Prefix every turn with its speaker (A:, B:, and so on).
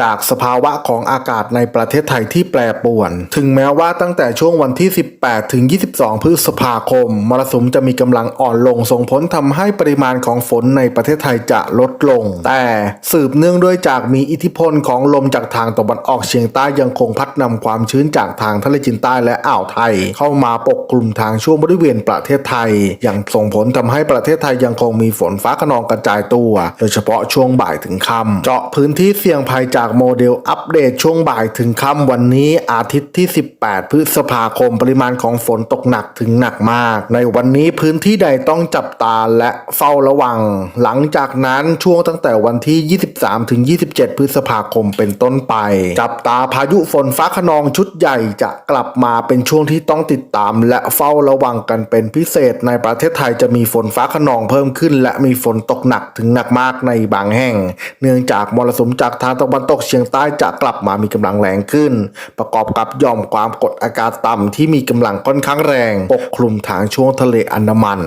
A: จากสภาวะของอากาศในประเทศไทยที่แปรปรวน ถึงแม้ว่าตั้งแต่ช่วงวันที่ 18 ถึง 22 พฤษภาคม มรสุมจะมีกำลังอ่อนลงส่งผลทำให้ปริมาณของฝนในประเทศไทยจะลดลง แต่สืบเนื่องด้วยจากมีอิทธิพลของลมจากทางตะวันออกเฉียงใต้ยังคงพัดนำความชื้นจากทางทะเลจีนใต้และอ่าวไทย เข้ามาปกกลุ่มทางช่วงบริเวณประเทศไทยยังส่งผลทำให้ประเทศไทยยังคงมีฝนฟ้าขนองกระจายตัว โดยเฉพาะช่วงบ่ายถึงค่ำเจาะพื้นที่เสี่ยงภัยจากากโมเดลอัปเดตช่วงบ่ายถึงค่ำวันนี้อาทิตย์ที่ 18 พฤษภาคมปริมาณของฝนตกหนักถึงหนักมาก ในวันนี้พื้นที่ใดต้องจับตาและเฝ้าระวัง หลังจากนั้นช่วงตั้งแต่วันที่ 23 ถึง 27 พฤษภาคมเป็นต้นไป จับตาพายุฝนฟ้าขนองชุดใหญ่จะกลับมาเป็นช่วงที่ต้องติดตาม และเฝ้าระวังกันเป็นพิเศษ ในประเทศไทยจะมีฝนฟ้าขนองเพิ่มขึ้น และมีฝนตกหนักถึงหนักมากในบางแห่ง เนื่องจากมรสุมจากทางตะวันตกเฉียงใต้จะกลับมามีกำลังแรงขึ้น ประกอบกับย่อมความกดอากาศต่ำที่มีกำลังค่อนข้างแรง ปกคลุมทางช่วงทะเลอันดามัน